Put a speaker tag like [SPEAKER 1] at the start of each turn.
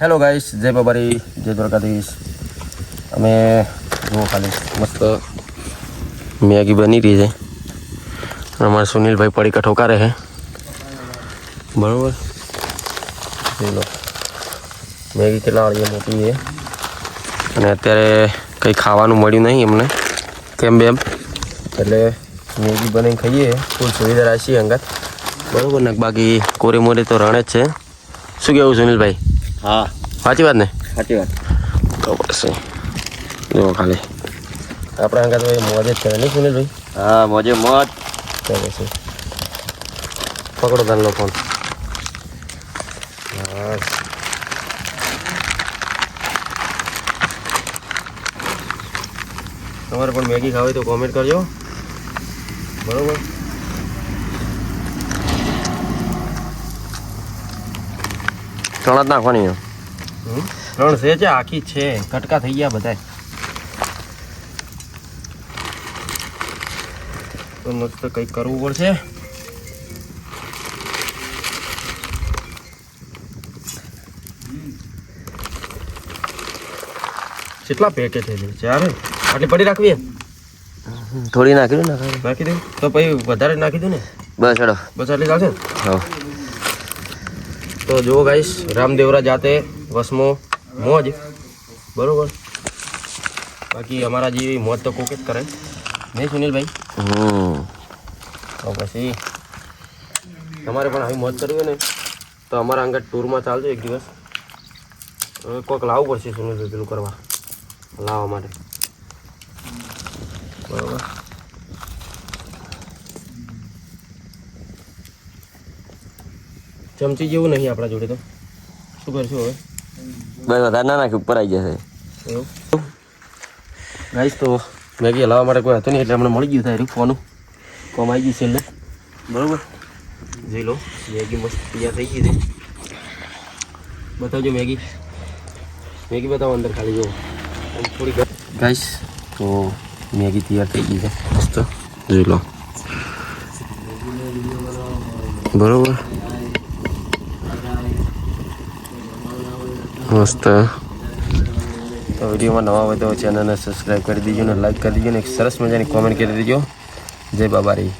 [SPEAKER 1] Hello guys જય બાબારી જય દ્વારકાધીશ અમે જુઓ ખાલી. મસ્ત મેગી બની રહી છે. અમારે સુનિલભાઈ પડીકા ઠોકારે છે. બરોબર. જોઈ લો મેગી કેટલા વાળી મોટી છે. અને અત્યારે કંઈ ખાવાનું મળ્યું નહીં એમને કેમ બેમ એટલે મેગી બનાવીને ખાઈએ. ફૂલ સુવિધા રાખીએ અંગાત. બરોબર. ને બાકી કોરે મોરે તો રણે જ છે. શું કેવું સુનિલભાઈ?
[SPEAKER 2] હા.
[SPEAKER 1] સાચી વાત ને?
[SPEAKER 2] સાચી વાત.
[SPEAKER 1] તો પછી જુઓ ખાલી. આપણા અંગાત ભાઈ મોજે જ કરે નહીં સુનિલભાઈ?
[SPEAKER 2] હા મોજે મોજ.
[SPEAKER 1] તો પછી પકડો તાનો ફોન તમારે પણ મેગી ખાવી તો કોમેન્ટ કરજો. બરોબર? ત્રણ જ નાખવાની ત્રણ છે છે આખી છે. કટકા થઈ ગયા બધા તો મસ્ત કંઈક કરવું પડશે. કેટલા પેકેટ છે ચાર આટલી પડી રાખવી થોડી નાખી દઉં નાખી દઉં. તો પછી વધારે નાખી દઉં ને? બસ હેડો. બસ આટલી ચાલશે? હા. તો જુઓ ગાઈશ રામદેવરા જાતે વસમો મોજ. બરોબર? બાકી અમારા જેવી મોજ તો કોક જ કરે. નહીં સુનિલભાઈ? તો પછી તમારે પણ આવી મોજ કરવી હોય ને તો અમારા અંગત ટૂરમાં ચાલજો એક દિવસ. હવે કોઈક લાવવું પડશે સુનિલભાઈ પેલું કરવા. લાવવા માટે. બરોબર? ચમચી જેવું નહીં આપણા જોડે તો. શું કરશું હવે?
[SPEAKER 2] બસ વધારે ના નાખી ઉપર આવી જશે.
[SPEAKER 1] એવું? ગાઈસ તો મેગી હલાવવા માટે કોઈ હતું નહીં એટલે હમણાં મળી ગયું થાય ફોન. કોમ આવી ગયું છે એટલે. બરાબર. જોઈ લો મેગી મસ્ત તૈયાર થઈ ગઈ છે. બતાવજો મેગી મેગી બતાવો અંદર ખાલી જુઓ. થોડી ગાઈસ તો મેગી તૈયાર થઈ ગઈ છે. મસ્ત. જોઈ લો. બરોબર. મસ્ત. તો વિડીયોમાં નવા હોય તો ચેનલને સબસ્ક્રાઈબ કરી દીજો ને લાઈક કરી દીજો ને એક સરસ મજાની કોમેન્ટ કરી દીજો. જય બાબારી.